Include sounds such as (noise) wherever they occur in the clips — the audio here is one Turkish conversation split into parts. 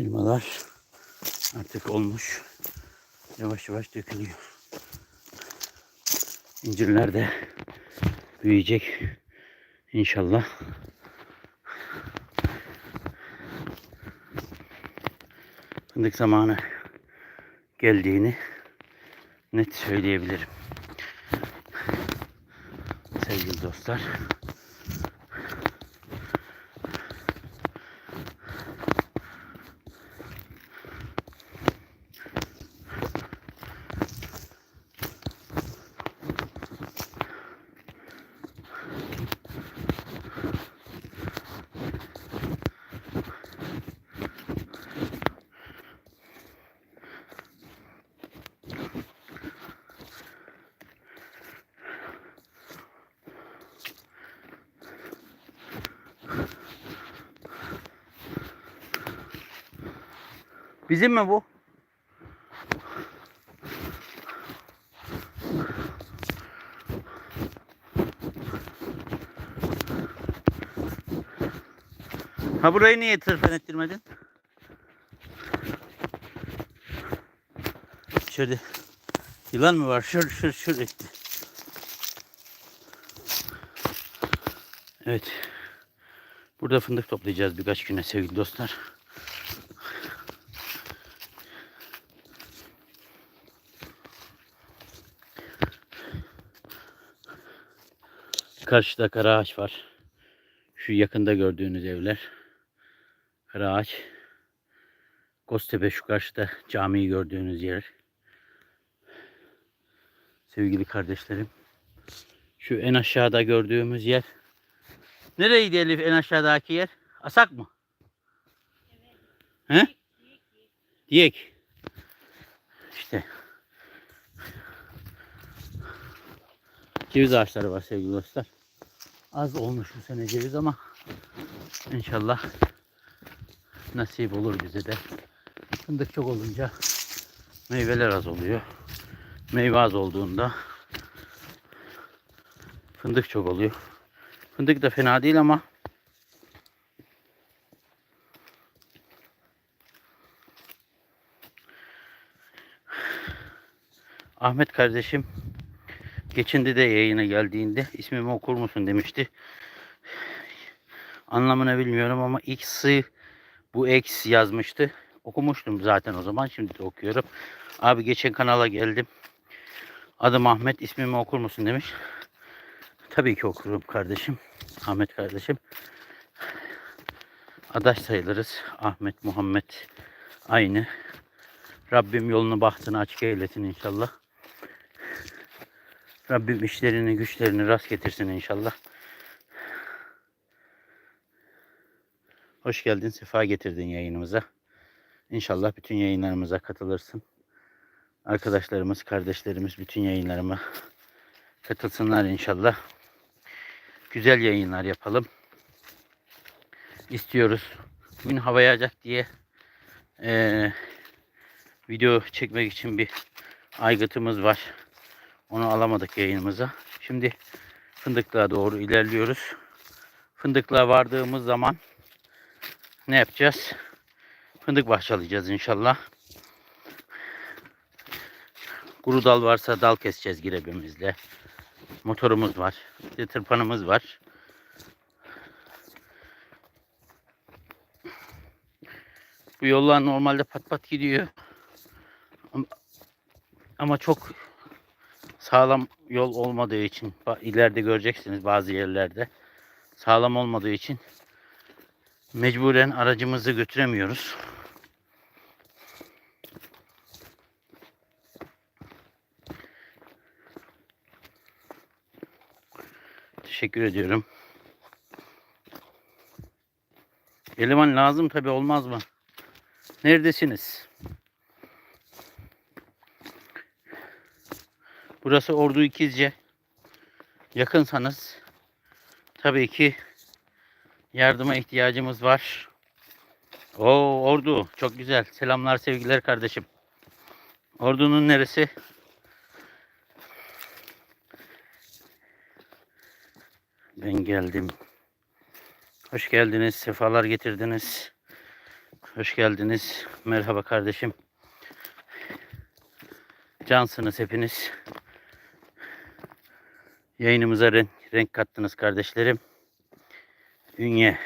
Elmalar artık olmuş. Yavaş yavaş dökülüyor. İncirler de büyüyecek inşallah. Fındık zamanı geldiğini net söyleyebilirim. Sevgili dostlar. Bizim mi bu? Ha burayı niye tırpan ettirmedin? İçeride yılan mı var? Şur şur şur etti. Evet. Burada fındık toplayacağız birkaç güne sevgili dostlar. Karşıda kara ağaç var. Şu yakında gördüğünüz evler. Kara ağaç. Göztepe şu karşıda camiyi gördüğünüz yer. Sevgili kardeşlerim. Şu en aşağıda gördüğümüz yer. Nereydi Elif en aşağıdaki yer? Asak mı? He? Diyek. İşte. Ceviz ağaçları var sevgili dostlar. Az olmuş bu sene ceviz ama inşallah nasip olur bize de. Fındık çok olunca meyveler az oluyor. Meyve az olduğunda fındık çok oluyor. Fındık da fena değil ama Ahmet kardeşim geçindi de yayına geldiğinde ismimi okur musun demişti. Anlamını bilmiyorum ama X'i bu X yazmıştı. Okumuştum zaten o zaman. Şimdi de okuyorum. Abi geçen kanala geldim. Adım Ahmet. ismimi okur musun demiş. Tabii ki okurum kardeşim. Ahmet kardeşim. Adaş sayılırız. Ahmet, Muhammed aynı. Rabbim yolunu bahtını açık eylesin inşallah. Rabbim işlerini güçlerini rast getirsin inşallah. Hoş geldin, sefa getirdin yayınımıza. İnşallah bütün yayınlarımıza katılırsın. Arkadaşlarımız, kardeşlerimiz bütün yayınlarıma katılsınlar inşallah. Güzel yayınlar yapalım. İstiyoruz. Bugün hava yağacak diye eee, video çekmek için bir aygıtımız var. Onu alamadık yayınımıza. Şimdi fındıklığa doğru ilerliyoruz. Fındıklığa vardığımız zaman ne yapacağız? Fındık bahçalayacağız inşallah. Kuru dal varsa dal keseceğiz girebimizle. Motorumuz var. Bir tırpanımız var. Bu yollar normalde pat pat gidiyor. Ama çok sağlam yol olmadığı için ileride göreceksiniz bazı yerlerde sağlam olmadığı için mecburen aracımızı götüremiyoruz. Teşekkür ediyorum. Eleman lazım tabi olmaz mı? Neredesiniz? Burası Ordu İkizce. Yakınsanız tabii ki yardıma ihtiyacımız var. Oo Ordu çok güzel. Selamlar sevgiler kardeşim. Ordu'nun neresi? Ben geldim. Hoş geldiniz. Sefalar getirdiniz. Hoş geldiniz. Merhaba kardeşim. Cansınız hepiniz. Yayınımıza renk, renk kattınız kardeşlerim. Ünye.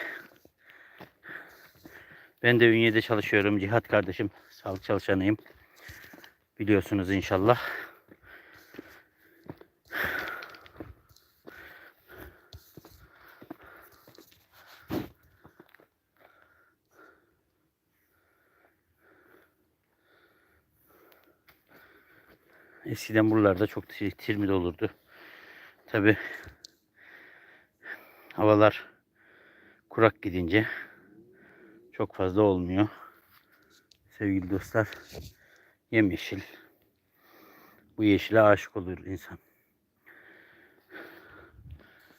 Ben de Ünye'de çalışıyorum. Cihat kardeşim. Sağlık çalışanıyım. Biliyorsunuz inşallah. Eskiden buralarda çok tir- tirmit olurdu. Tabi havalar kurak gidince çok fazla olmuyor. Sevgili dostlar yemyeşil. Bu yeşile aşık olur insan.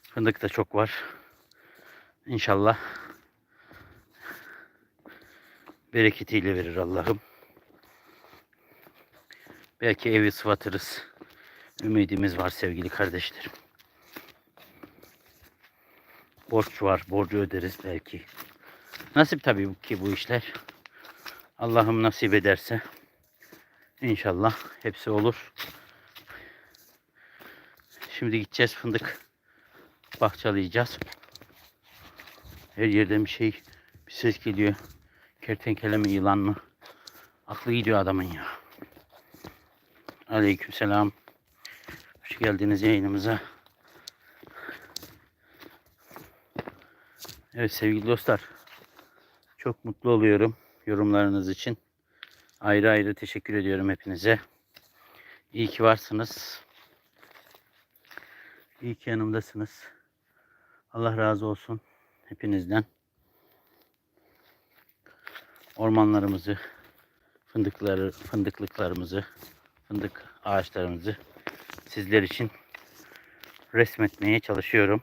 Fındık da çok var. İnşallah bereketiyle verir Allah'ım. Belki evi sıvatırız. Ümidimiz var sevgili kardeşlerim. Borç var. Borcu öderiz belki. Nasip tabii ki bu işler. Allah'ım nasip ederse inşallah hepsi olur. Şimdi gideceğiz fındık bahçalayacağız. Her yerden bir şey bir ses geliyor. Kertenkele mi yılan mı? Aklı gidiyor adamın ya. Aleykümselam. Hoş geldiniz yayınımıza. Evet sevgili dostlar. Çok mutlu oluyorum yorumlarınız için. Ayrı ayrı teşekkür ediyorum hepinize. İyi ki varsınız. İyi ki yanımdasınız. Allah razı olsun hepinizden. Ormanlarımızı, fındıkları, fındıklıklarımızı, fındık ağaçlarımızı sizler için resmetmeye çalışıyorum.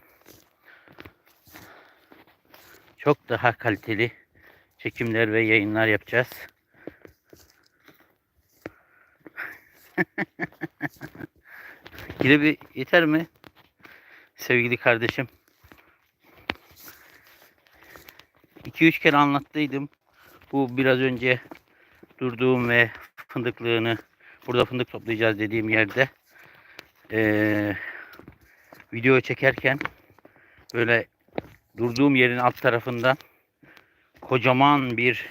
Çok daha kaliteli çekimler ve yayınlar yapacağız. (laughs) Yine yeter mi? Sevgili kardeşim. 2-3 kere anlattıydım. Bu biraz önce durduğum ve fındıklığını burada fındık toplayacağız dediğim yerde eee video çekerken böyle durduğum yerin alt tarafından kocaman bir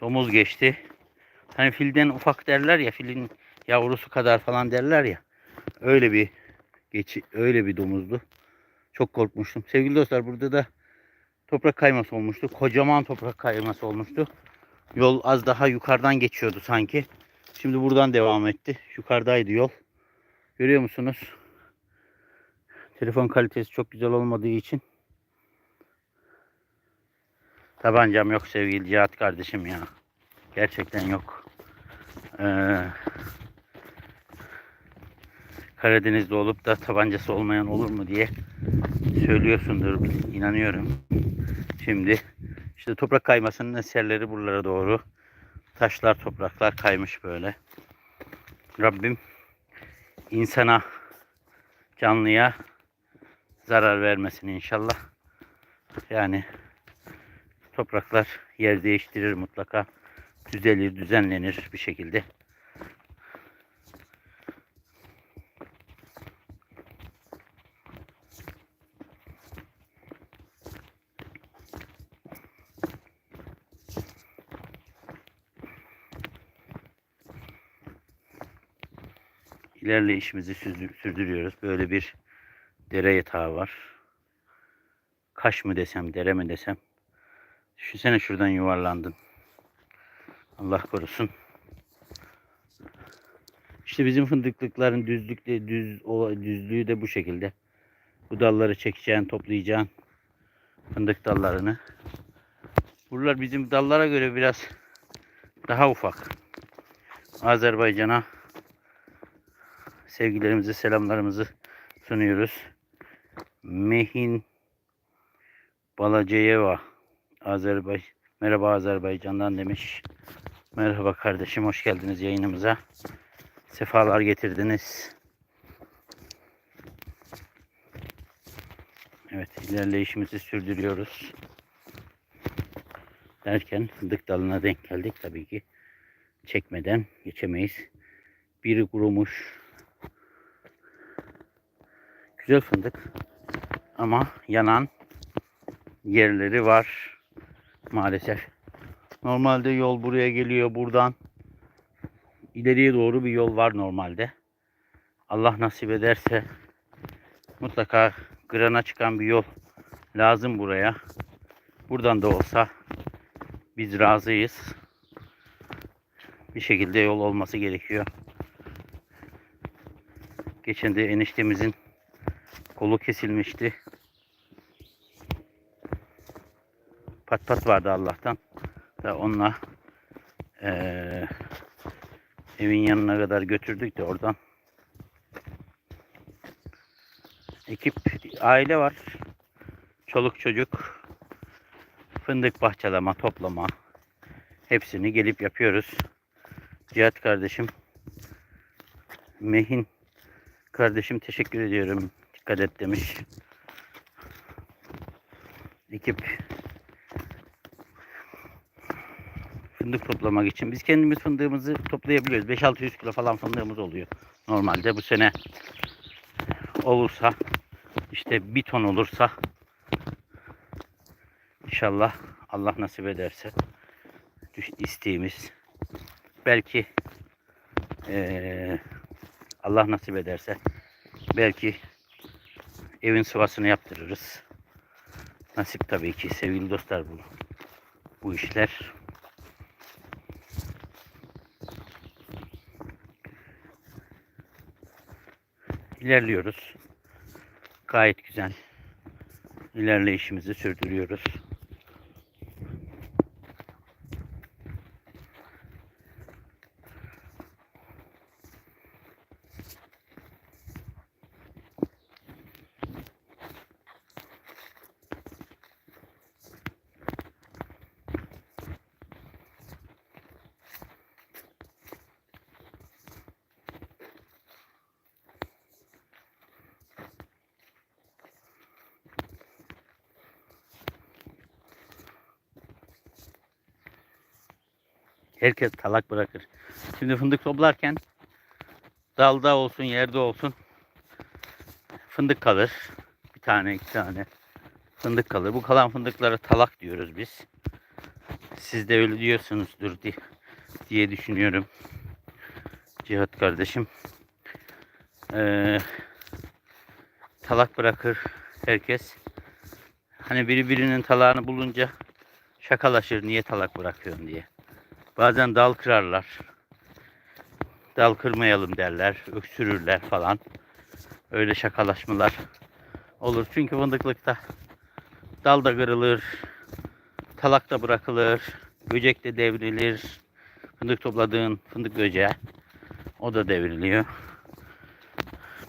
domuz geçti. Hani filden ufak derler ya filin yavrusu kadar falan derler ya. Öyle bir geçi öyle bir domuzdu. Çok korkmuştum. Sevgili dostlar burada da toprak kayması olmuştu. Kocaman toprak kayması olmuştu. Yol az daha yukarıdan geçiyordu sanki. Şimdi buradan devam etti. Yukarıdaydı yol. Görüyor musunuz? Telefon kalitesi çok güzel olmadığı için tabancam yok sevgili Cihat kardeşim ya. Gerçekten yok. Ee, Karadeniz'de olup da tabancası olmayan olur mu diye söylüyorsundur inanıyorum. Şimdi işte toprak kaymasının eserleri buralara doğru. Taşlar, topraklar kaymış böyle. Rabbim insana, canlıya zarar vermesin inşallah. Yani topraklar yer değiştirir mutlaka. Düzelir, düzenlenir bir şekilde. İlerleyişimizi sürdür- sürdürüyoruz. Böyle bir dere yatağı var. Kaş mı desem, dere mi desem. Düşünsene şuradan yuvarlandın. Allah korusun. İşte bizim fındıklıkların düzlükte düz düzlüğü de bu şekilde. Bu dalları çekeceksin, toplayacaksın. Fındık dallarını. Buralar bizim dallara göre biraz daha ufak. Azerbaycan'a sevgilerimizi, selamlarımızı sunuyoruz. Mehin Balaceyeva Azerbay Merhaba Azerbaycan'dan demiş. Merhaba kardeşim hoş geldiniz yayınımıza. Sefalar getirdiniz. Evet ilerleyişimizi sürdürüyoruz. Derken fındık dalına denk geldik tabii ki. Çekmeden geçemeyiz. Biri kurumuş. Güzel fındık. Ama yanan yerleri var maalesef. Normalde yol buraya geliyor buradan. ileriye doğru bir yol var normalde. Allah nasip ederse mutlaka Gran'a çıkan bir yol lazım buraya. Buradan da olsa biz razıyız. Bir şekilde yol olması gerekiyor. Geçen de eniştemizin kolu kesilmişti. Pat pat vardı Allah'tan. Da onunla eee, evin yanına kadar götürdük de oradan ekip aile var. Çoluk çocuk fındık bahçelama, toplama hepsini gelip yapıyoruz. Cihat kardeşim Mehin kardeşim teşekkür ediyorum. Dikkat et demiş. Ekip fındık toplamak için. Biz kendimiz fındığımızı toplayabiliyoruz. 5-600 kilo falan fındığımız oluyor. Normalde bu sene olursa işte bir ton olursa inşallah Allah nasip ederse isteğimiz belki eee, Allah nasip ederse belki evin sıvasını yaptırırız. Nasip tabii ki sevgili dostlar bu bu işler. İlerliyoruz. Gayet güzel. İlerleyişimizi sürdürüyoruz. Herkes talak bırakır. Şimdi fındık toplarken dalda olsun yerde olsun fındık kalır. Bir tane iki tane fındık kalır. Bu kalan fındıklara talak diyoruz biz. Siz de öyle diyorsunuzdur diye, düşünüyorum. Cihat kardeşim. Ee, talak bırakır herkes. Hani biri birinin talağını bulunca şakalaşır niye talak bırakıyorsun diye. Bazen dal kırarlar. Dal kırmayalım derler, öksürürler falan. Öyle şakalaşmalar olur. Çünkü fındıklıkta dal da kırılır, talak da bırakılır, böcek de devrilir. Fındık topladığın fındık böceği o da devriliyor.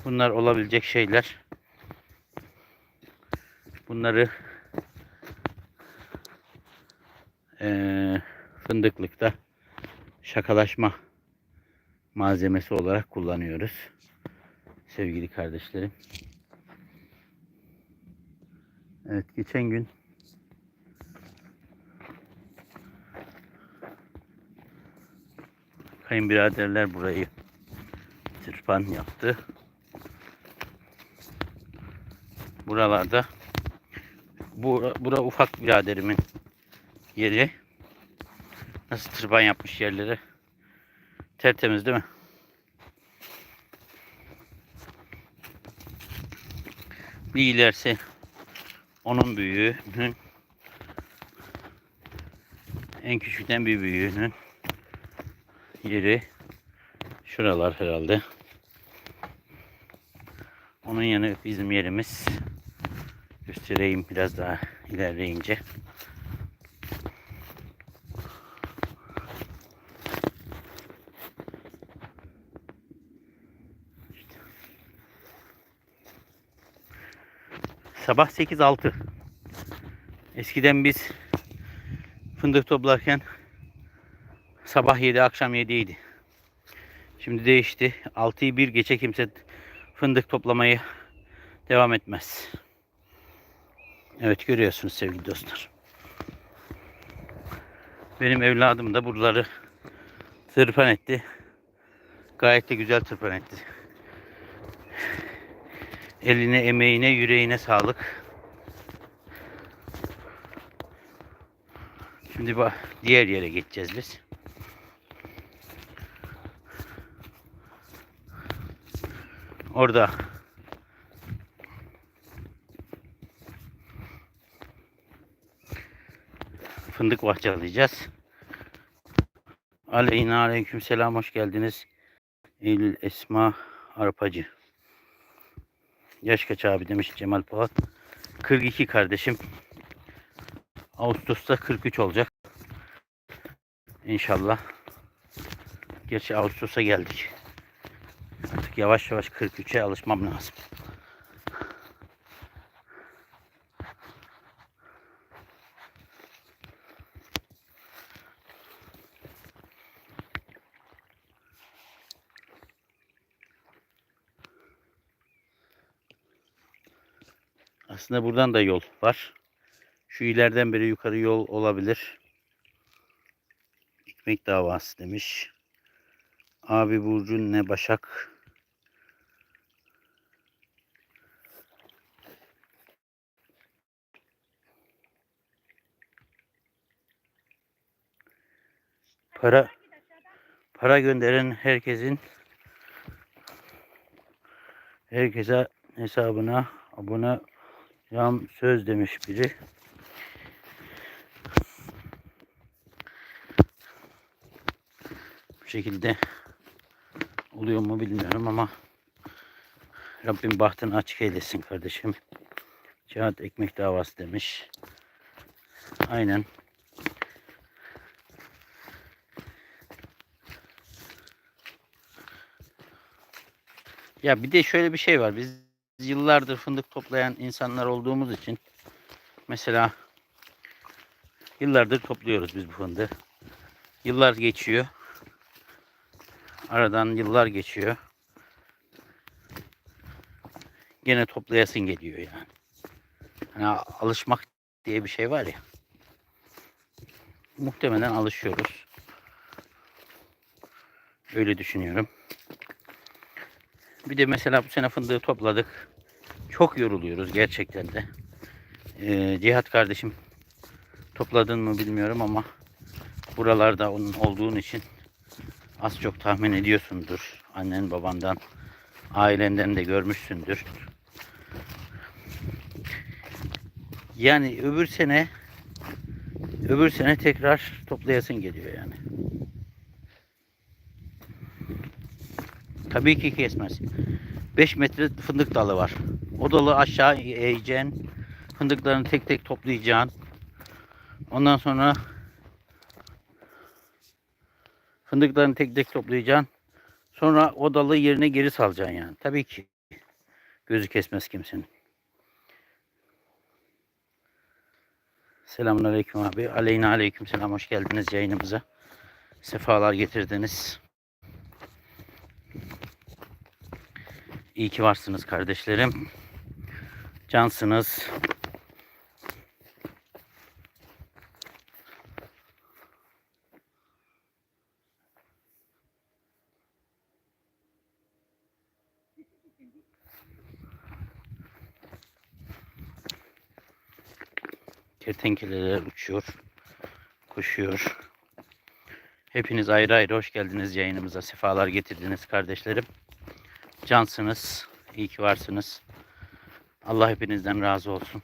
Bunlar olabilecek şeyler. Bunları eee fındıklıkta şakalaşma malzemesi olarak kullanıyoruz. Sevgili kardeşlerim. Evet geçen gün kayınbiraderler burayı tırpan yaptı. Buralarda bu bura ufak biraderimin yeri. Nasıl tırban yapmış yerleri. Tertemiz değil mi? Bir ilerisi onun büyüğünün en küçükten bir büyüğünün yeri şuralar herhalde. Onun yanı bizim yerimiz. Göstereyim biraz daha ilerleyince. Sabah 8-6. Eskiden biz fındık toplarken sabah 7 akşam 7 idi. Şimdi değişti. 6'yı bir geçe kimse fındık toplamayı devam etmez. Evet görüyorsunuz sevgili dostlar. Benim evladım da buraları tırpan etti. Gayet de güzel tırpan etti. Eline, emeğine, yüreğine sağlık. Şimdi bak diğer yere geçeceğiz biz. Orada fındık bahçeleyeceğiz. Aleyna aleyküm selam hoş geldiniz. Eylül Esma Arpacı. Yaş kaç abi demiş Cemal Polat. 42 kardeşim. Ağustos'ta 43 olacak. İnşallah. Gerçi Ağustos'a geldik. Artık yavaş yavaş 43'e alışmam lazım. Aslında buradan da yol var. Şu ileriden beri yukarı yol olabilir. Ekmek davası demiş. Abi Burcu ne Başak. Para para gönderen herkesin herkese hesabına abone Yam söz demiş biri. Bu şekilde oluyor mu bilmiyorum ama Rabbim bahtını açık eylesin kardeşim. Cihat ekmek davası demiş. Aynen. Ya bir de şöyle bir şey var. Biz yıllardır fındık toplayan insanlar olduğumuz için mesela yıllardır topluyoruz biz bu fındığı. Yıllar geçiyor. Aradan yıllar geçiyor. Gene toplayasın geliyor yani. yani alışmak diye bir şey var ya. Muhtemelen alışıyoruz. Öyle düşünüyorum. Bir de mesela bu sene fındığı topladık. Çok yoruluyoruz gerçekten de. Ee, Cihat kardeşim topladın mı bilmiyorum ama buralarda onun olduğun için az çok tahmin ediyorsundur. Annen babandan ailenden de görmüşsündür. Yani öbür sene öbür sene tekrar toplayasın geliyor yani. Tabii ki kesmez. 5 metre fındık dalı var. O dalı aşağı eğeceksin. Fındıklarını tek tek toplayacaksın. Ondan sonra fındıklarını tek tek toplayacaksın. Sonra o dalı yerine geri salacaksın yani. Tabii ki gözü kesmez kimsenin. Selamun Aleyküm abi. Aleyna Aleyküm selam. Hoş geldiniz yayınımıza. Sefalar getirdiniz. İyi ki varsınız kardeşlerim. Cansınız. Kertenkeleler uçuyor, koşuyor. Hepiniz ayrı ayrı hoş geldiniz yayınımıza. Sefalar getirdiniz kardeşlerim. Cansınız. İyi ki varsınız. Allah hepinizden razı olsun.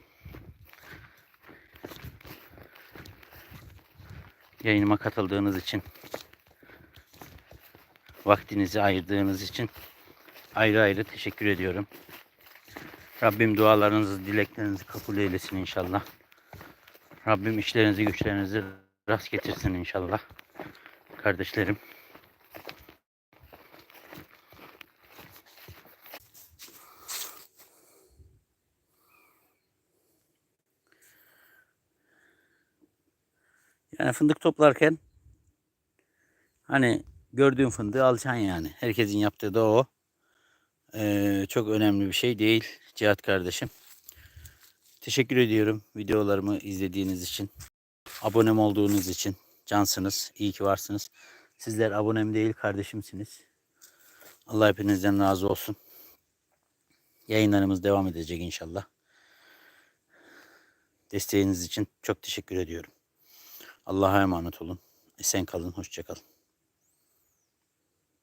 Yayınıma katıldığınız için, vaktinizi ayırdığınız için ayrı ayrı teşekkür ediyorum. Rabbim dualarınızı, dileklerinizi kabul eylesin inşallah. Rabbim işlerinizi, güçlerinizi rast getirsin inşallah. Kardeşlerim. Yani fındık toplarken hani gördüğün fındığı alacaksın yani. Herkesin yaptığı da o. Ee, çok önemli bir şey değil Cihat kardeşim. Teşekkür ediyorum videolarımı izlediğiniz için. Abonem olduğunuz için. Cansınız. İyi ki varsınız. Sizler abonem değil kardeşimsiniz. Allah hepinizden razı olsun. Yayınlarımız devam edecek inşallah. Desteğiniz için çok teşekkür ediyorum. Allah'a emanet olun. Esen kalın, hoşça kalın.